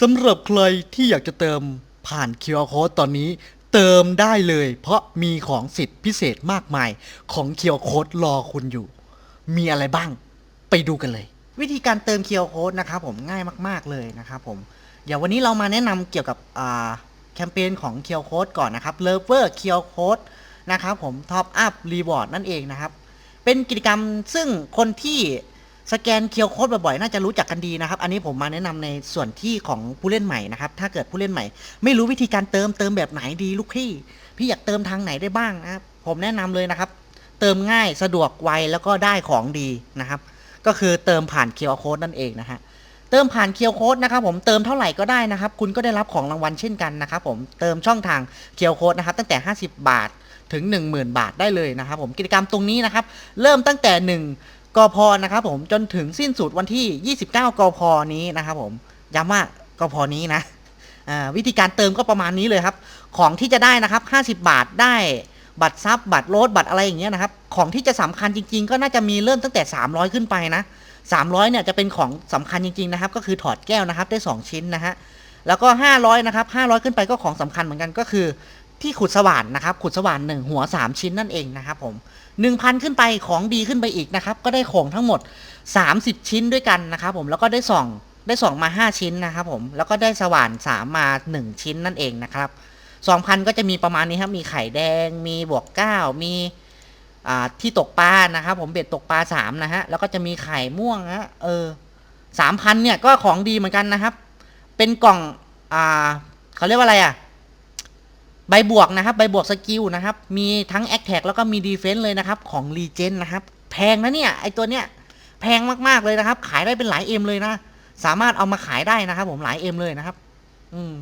สำหรับใครที่อยากจะเติมผ่าน QR Code ตอนนี้เติมได้เลย เพราะมีของสิทธิพิเศษมากมายของ QR Code รอคุณอยู่ มีอะไรบ้างไปดูกันเลย วิธีการเติม QR Code นะครับผมง่ายมาก ๆ เลยนะครับผมเดี๋ยววันนี้เรามาแนะนำเกี่ยวกับแคมเปญของ QR Code ก่อนนะครับ Lover QR Code นะครับผม Top Up Reward นั่นเองนะครับ เป็นกิจกรรมซึ่งคนที่ สแกนเคียวโค้ดบ่อยๆ น่าจะรู้จักกันดีนะครับ อันนี้ผมมาแนะนำในส่วนที่ของผู้เล่นใหม่นะครับ ถ้าเกิดผู้เล่นใหม่ ไม่รู้วิธีการเติมเติมแบบไหนดีลูกพี่ พี่อยากเติมทางไหนได้บ้างนะครับ ผมแนะนำเลยนะครับ เติมง่ายสะดวกไวแล้วก็ได้ของดีนะครับ ก็คือเติมผ่านเคียวโค้ดนั่นเองนะฮะ เติมผ่านเคียวโค้ดนะครับผม เติมเท่าไหร่ก็ได้นะครับ คุณก็ได้รับของรางวัลเช่นกันนะครับผม เติมช่องทางเคียวโค้ดนะครับ ตั้งแต่ 50 บาทถึง 10,000 บาทได้เลยนะครับผม กิจกรรมตรงนี้นะครับ เริ่มตั้งแต่ 1 กพนะครับผมจนถึงสิ้นสุดวันที่ 29 กพนี้นะครับผมย้ำว่ากพนี้นะวิธีการเติมก็ประมาณนี้เลยครับ ของที่จะได้นะครับ 50 บาทได้บัตรซับบัตรโลดบัตรอะไรอย่างเงี้ยนะครับ ของที่จะสำคัญจริง ๆ ก็น่าจะมีเริ่มตั้งแต่ 300 ขึ้นไปนะ300เนี่ยจะเป็นของสำคัญจริง ๆ นะครับ ก็คือถอดแก้วนะครับได้ 2 ชิ้นนะฮะแล้วก็ 500 นะครับ 500 ขึ้นไปก็ของสำคัญเหมือนกันก็คือ ที่ขุดสว่านนะครับ ขุดสว่านหนึ่งหัว 3 ชิ้นนั่นเองนะครับผม1,000 ขึ้นไปของดีขึ้นไปอีกนะครับ ก็ได้ของทั้งหมด 30 ชิ้นด้วยกันนะครับผมแล้วก็ได้ส่องได้ส่องมา 5 ชิ้นนะครับผมแล้วก็ได้สว่าน 3 มา 1 ชิ้นนั่นเองนะครับ2,000 ก็จะมีประมาณนี้ครับมีไข่แดง มีบวก 9 มีที่ตกปลานะครับ ผมเบ็ดตกปลา3นะฮะแล้วก็จะมีไข่ม่วงฮะเออ3,000เนี่ยก็ของดีเหมือนกันนะครับ เป็นกล่องอ่าเขาเรียกว่าอะไรอะ ใบบวกนะครับ ใบบวกสกิลนะครับ มีทั้งแอคแท็กแล้วก็มีดีเฟนส์เลยนะครับ ของรีเจนนะครับ แพงนะเนี่ย ไอตัวเนี้ย แพงมากๆเลยนะครับ ขายได้เป็นหลายเอ็มเลยนะ สามารถเอามาขายได้นะครับ ผมหลายเอ็มเลยนะครับ อืม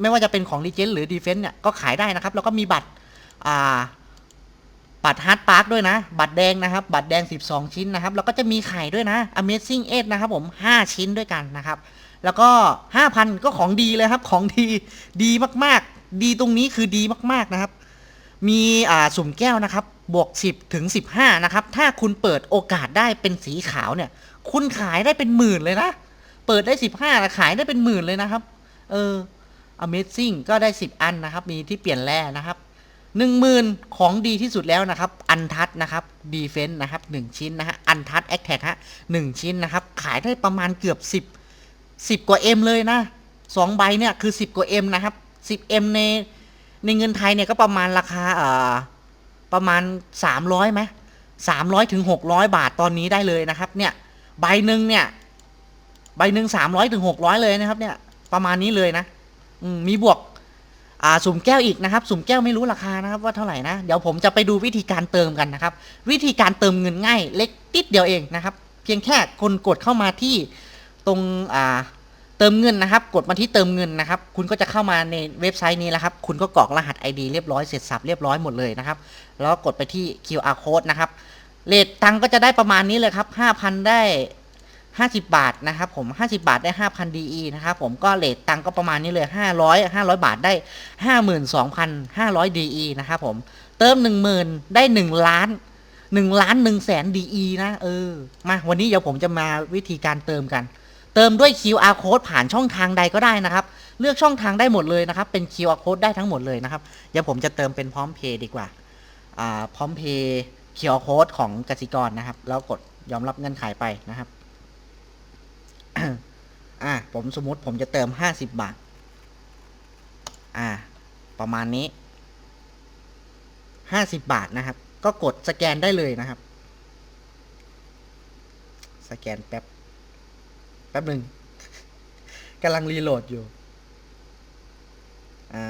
ไม่ว่าจะเป็นของรีเจนหรือดีเฟนส์เนี่ย ก็ขายได้นะครับ แล้วก็มีบัตร อ่า บัตรฮาร์ดพาร์คด้วยนะ บัตรแดงนะครับ บัตรแดง 12 ชิ้นนะครับ แล้วก็จะมีไข่ด้วยนะ Amazing 8นะครับ ผม 5 ชิ้นด้วยกันนะครับ แล้วก็ 5,000 ก็ของดีเลยครับ ของดี ดีมากๆ ดีตรงนี้คือดีมากๆนะครับ มีอ่าสุ่มแก้วนะครับ บวก 10 ถึง 15 นะครับ ถ้าคุณเปิดโอกาสได้เป็นสีขาวเนี่ย คุณขายได้เป็นหมื่นเลยนะ เปิดได้ 15นะขายได้เป็นหมื่นเลยนะครับ เออ Amazing ก็ได้ 10 อันนะครับ มีที่เปลี่ยนแร่นะครับหนึ่งหมื่นของดีที่สุดแล้วนะครับ อันทัดนะครับดีเฟนต์นะครับหนึ่งชิ้นนะฮะอันทัดแอคแท็กฮะหนึ่งชิ้นนะครับ ขายได้ประมาณเกือบสิบสิบกว่าเอ็มเลยนะสองใบเนี่ยคือสิบกว่าเอ็มนะครับ สิบเอ็มในในเงินไทยเนี่ยก็ประมาณราคาเอ่อประมาณสามร้อยไหมสามร้อยถึงหกร้อยบาทตอนนี้ได้เลยนะครับ เนี่ยใบหนึ่งเนี่ย ใบหนึ่งสามร้อยถึงหกร้อยเลยนะครับ เนี่ย ประมาณนี้เลยนะอืมมีบวก อ่าสุ่มแก้วอีกนะครับ สุ่มแก้วไม่รู้ราคานะครับ ว่าเท่าไหร่นะ เดี๋ยวผมจะไปดูวิธีการเติมกันนะครับ วิธีการเติมเงินง่าย เล็กติดเดียวเองนะครับ เพียงแค่คนกดเข้ามาที่ตรงอ่า เติมเงินนะครับ กดมาที่เติมเงินนะครับ คุณก็จะเข้ามาในเว็บไซต์นี้แล้วครับ คุณก็กรอกรหัส ID เรียบร้อยเสร็จสับเรียบร้อยหมดเลยนะครับ แล้วกดไปที่ QR code นะครับเลทตังก็จะได้ประมาณนี้เลยครับ 5,000 ได้ 50 บาทนะครับผม 50 บาทได้ 5,000 DE นะครับผมก็เลทตังก็ประมาณนี้เลย 500 500 บาทได้ 52,500 DE นะครับผม เติม 10,000 ได้ 1 ล้าน1ล้าน1แสน DE นะเออมาวันนี้เดี๋ยวผมจะมาวิธีการเติมกัน เติมด้วย QR code ผ่านช่องทางใดก็ได้นะครับ เลือกช่องทางได้หมดเลยนะครับ เป็น QR code ได้ทั้งหมดเลยนะครับ เดี๋ยวผมจะเติมเป็นพร้อมเพย์ดีกว่าพร้อมเพย์ QR code ของกสิกรนะครับ แล้วกดยอมรับเงื่อนไขไปนะครับ อ่า ผมสมมติผมจะเติมห้าสิบบาท อ่า ประมาณนี้ห้าสิบบาทนะครับ ก็กดสแกนได้เลยนะครับ สแกนแป๊บ แป๊บหนึ่งกำลังรีโหลดอยู่ อ่า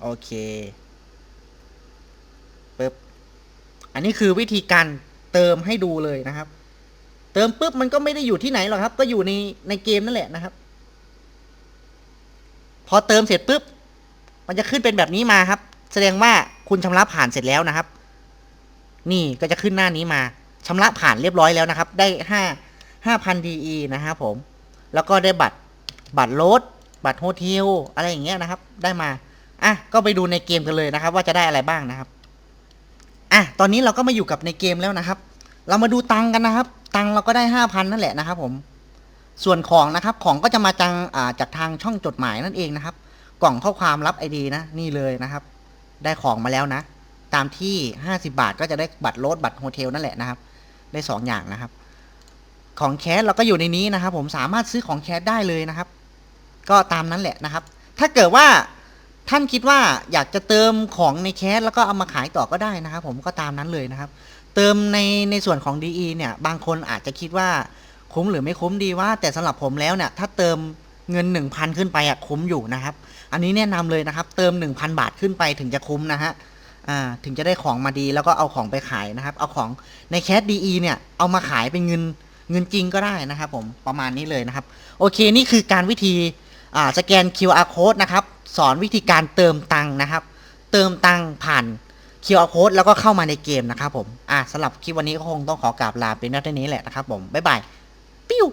โอเคปึ๊บ อันนี้คือวิธีการเติมให้ดูเลยนะครับ เติมปุ๊บมันก็ไม่ได้อยู่ที่ไหนหรอกครับ ก็อยู่ในในเกมนั่นแหละนะครับ พอเติมเสร็จปุ๊บ มันจะขึ้นเป็นแบบนี้มาครับ แสดงว่าคุณชำระผ่านเสร็จแล้วนะครับ นี่ก็จะขึ้นหน้านี้มาชำระผ่านเรียบร้อยแล้วนะครับ ได้ห้า ห้าพันดีนะครับผม แล้วก็ได้บัตรบัตรรถบัตรโฮเทลอะไรอย่างเงี้ยนะครับ ได้มา อะ ก็ไปดูในเกมกันเลยนะครับ ว่าจะได้อะไรบ้างนะครับ อะ ตอนนี้เราก็มาอยู่กับในเกมแล้วนะครับ เรามาดูตังกันนะครับ ตังเราก็ได้ห้าพันนั่นแหละนะครับ ผม ส่วนของนะครับ ของก็จะมาจากอ่าจากทางช่องจดหมายนั่นเองนะครับ กล่องข้อความรับไอดีนะ นี่เลยนะครับ ได้ของมาแล้วนะ ตามที่ 50 บาทก็จะได้บัตรโลดบัตรโฮเทลนั่นแหละนะครับ ได้ 2 อย่างนะครับ ของแคสเราก็อยู่ในนี้นะครับ ผมสามารถซื้อของแคสได้เลยนะครับ ก็ตามนั้นแหละนะครับ ถ้าเกิดว่าท่านคิดว่าอยากจะเติมของในแคสแล้วก็เอามาขายต่อก็ได้นะครับ ผมก็ตามนั้นเลยนะครับ เติมในในส่วนของ DE เนี่ย บางคนอาจจะคิดว่าคุ้มหรือไม่คุ้มดีว่า แต่สำหรับผมแล้วเนี่ยถ้าเติมเงิน 1,000 ขึ้นไปอะคุ้มอยู่นะครับ อันนี้แนะนำเลยนะครับ เติม 1,000 บาทขึ้นไปถึงจะคุ้มนะฮะอ่าถึงจะได้ของมาดีแล้วก็เอาของไปขายนะครับ เอาของในแคส DE เนี่ยเอามาขายเป็นเงิน เงินจริงก็ได้นะครับผมประมาณนี้เลยนะครับ โอเคนี่คือการวิธีสแกน QR code นะครับ สอนวิธีการเติมตังค์นะครับ เติมตังค์ผ่าน QR code แล้วก็เข้ามาในเกมนะครับผมอ่าสำหรับคลิปวันนี้ก็คงต้องขอกราบลาเป็นเท่านี้แหละนะครับผมบ๊ายบายปิ้ว